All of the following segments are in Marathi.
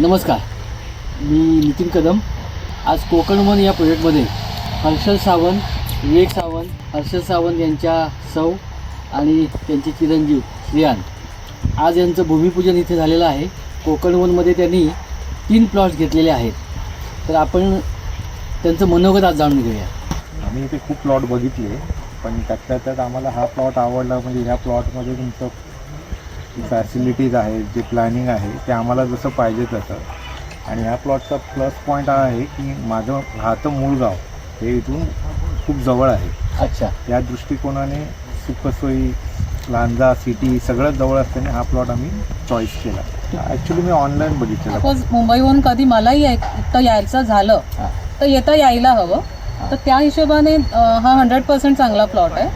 नमस्कार. मी नितीन कदम. आज कोकण वन या प्रोजेक्टमध्ये हर्षल सावंत विवेक सावंत हर्षल सावंत यांच्या सौ आणि त्यांचे चिरंजीव श्रियान आज यांचं भूमिपूजन इथे झालेलं आहे. कोकण वनमध्ये त्यांनी तीन प्लॉट्स घेतलेले आहेत. तर आपण त्यांचं मनोगत आज जाणून घेऊया. आम्ही इथे खूप प्लॉट बघितले पण त्यातल्या त्यात आम्हाला हा प्लॉट आवडला म्हणजे ह्या प्लॉटमध्ये तुमचं फॅसिलिटीज आहेत जे प्लॅनिंग आहे ते आम्हाला जसं पाहिजे तसं. आणि ह्या प्लॉटचा प्लस पॉईंट हा आहे की माझं राहतं मूळ गाव. हे इथून खूप जवळ आहे. अच्छा. त्या दृष्टिकोनाने सुखसोयी लांजा सिटी सगळं जवळ असल्याने हा प्लॉट आम्ही चॉईस केला. ॲक्च्युली मी ऑनलाईन बघितलेला. सपोज मुंबईहून कधी मलाही इथं यायचं झालं तर येता यायला हवं. तर त्या हिशोबाने हा हंड्रेड पर्सेंट चांगला प्लॉट आहे.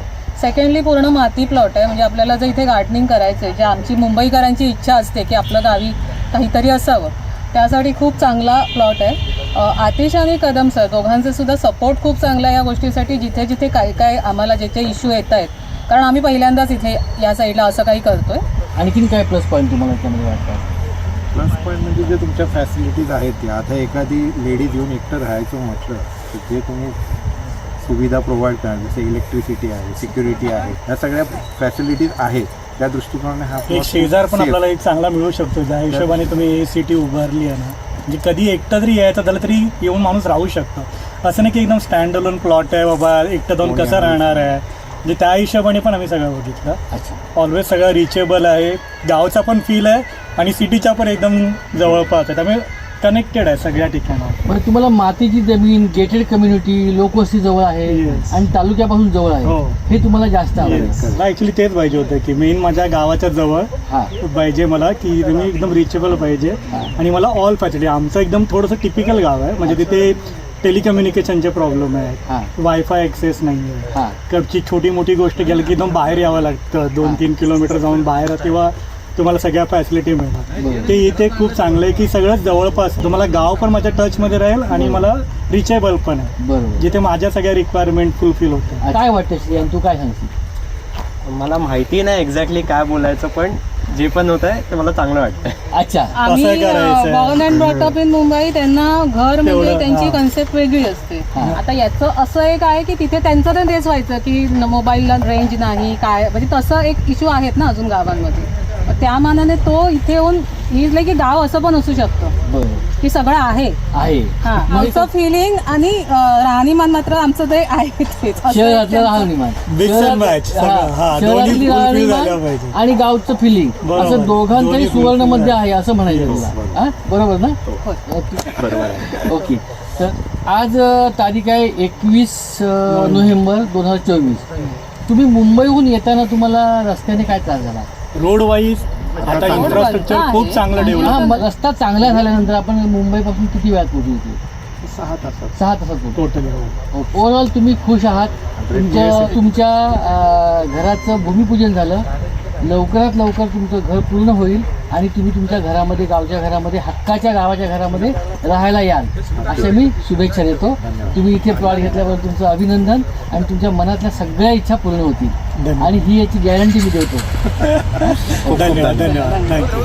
सेकंडली पूर्ण माती प्लॉट आहे. म्हणजे आपल्याला जर इथे गार्डनिंग करायचं आहे जे आमची मुंबईकरांची इच्छा असते की आपलं गावी काहीतरी असावं त्यासाठी खूप चांगला प्लॉट आहे. आतिश आणि कदम सर दोघांचे सुद्धा सपोर्ट खूप चांगला आहे या गोष्टीसाठी जिथे जिथे काय काय आम्हाला जे जे इश्यू येत आहेत. कारण आम्ही पहिल्यांदाच इथे या साईडला असं काही करतोय. आणखीन काय प्लस पॉईंट तुम्हाला त्यामध्ये वाटतात प्लस पॉईंट म्हणजे जे तुमच्या फॅसिलिटीज आहेत त्या आता एखादी लेडीज येऊन एकटं राहायचं म्हटलं तर जे तुम्ही सुविधा प्रोव्हाइड करा जसे इलेक्ट्रिसिटी आहे सिक्युरिटी आहे ह्या सगळ्या फॅसिलिटीज आहेत. त्या दृष्टिकोनाने हा एक शेजार पण. आपल्याला एक चांगला मिळू शकतो. ज्या हिशोबाने तुम्ही सिटी उभारली आहे ना म्हणजे कधी एकटा जरी यायचं झालं तरी येऊन माणूस राहू शकतो. असं नाही की एकदम स्टँड अलोन प्लॉट आहे बाबा एकटा कोणी कसं. राहणार आहे? म्हणजे त्या हिशोबाने पण आम्ही सगळं बघितलं. ऑलवेज सगळं रिचेबल आहे. गावचा पण फील आहे आणि सिटीच्या पण एकदम जवळपास आहे. त्यामुळे कनेक्टेड आहे सगळ्या ठिकाणावर. बरं तुम्हाला मातीची जमीन गेटेड कम्युनिटी लोकवस्ती जवळ आहे Yes. आणि तालुक्यापासून जवळ आहे. हो. हे तुम्हाला जास्त आवडेल. मला ॲक्च्युली तेच पाहिजे होतं की मेन माझ्या गावाच्या जवळ हा. पाहिजे मला की तुम्ही एकदम रिचेबल पाहिजे. आणि मला ऑल फॅसिलिटी आमचं एकदम थोडंसं टिपिकल गाव आहे. म्हणजे तिथे टेलिकम्युनिकेशनचे प्रॉब्लेम हा. आहेत वायफाय ॲक्सेस नाही आहे. कपची छोटी मोठी गोष्ट केली की एकदम बाहेर यावं लागतं. दोन तीन किलोमीटर जाऊन बाहेर तेव्हा तुम्हाला सगळ्या फॅसिलिटी मिळतात बरोबर. ते इथे खूप चांगलं आहे की सगळं जवळपास तुम्हाला गाव पण माझ्या टचमध्ये राहील आणि मला रिचेबल पण आहे. जिथे माझ्या सगळ्या रिक्वायरमेंट फुलफिल होतात काय वाटतं श्रियान तू काय सांगशील? मला माहिती नाही एक्झॅक्टली काय बोलायचं पण जे पण होत आहे ते मला चांगलं वाटतंय. अच्छा. आम्ही करायचं? Born and brought up in Mumbai त्यांना घर म्हणजे त्यांची हा. कन्सेप्ट वेगळी असते. हा. आता याचं असं एक आहे की तिथे त्यांचं तर तेच व्हायचं की न- मोबाईलला रेंज नाही काय म्हणजे तसं एक इश्यू आहेत ना अजून गावांमध्ये. त्या मानाने तो इथे येऊन इजले की गाव असं पण असू शकतं. की सगळं आहे. आहे. हा आमचं फिलिंग आणि अं, राहणीमान मात्र आमचं ते आहे तेच. असं शहरातलं त्यांचं- राहणीमान. Mix and शहरात- match सगळं. हा, शहरातली दोन्ही fulfill राहणीमान झालं पाहिजे. आणि गावचं फिलिंग बरोबर. असं दोघांचंही दोन्ही सुवर्ण fulfill मध्ये आहे. आहे असं म्हणायचं तुला. हा? बरोबर ना? होय. ओके. बरोबर आहे. ओके. तर आज अ, तारीख आहे एकवीस नोव्हेंबर दोन हजार चोवीस. तुम्ही मुंबईहून येताना तुम्हाला रस्त्याने काय त्रास झाला? रोड वाईज आता इन्फ्रास्ट्रक्चर. खूप चांगलं डेव्हलप हा मग रस्ता चांगला झाल्यानंतर आपण मुंबईपासून किती वेळात पोहोचू इथे? सहा तासात. सहा तासात पोहोचू. टोटली ओव्हरऑल तुम्ही खुश आहात? तुमच्या तुमच्या अं, घराचं भूमिपूजन झालं. लवकरात लवकर तुमचं घर पूर्ण होईल. आणि तुम्ही तुमच्या घरामध्ये गावच्या घरामध्ये हक्काच्या गावाच्या घरामध्ये राहायला याल. अशा मी शुभेच्छा देतो. तुम्ही इथे प्लॉट घेतल्याबद्दल तुमचं अभिनंदन आणि तुमच्या मनातल्या सगळ्या इच्छा पूर्ण होतील. आणि ही याची गॅरंटी मी देतो. धन्यवाद धन्यवाद. थँक्यू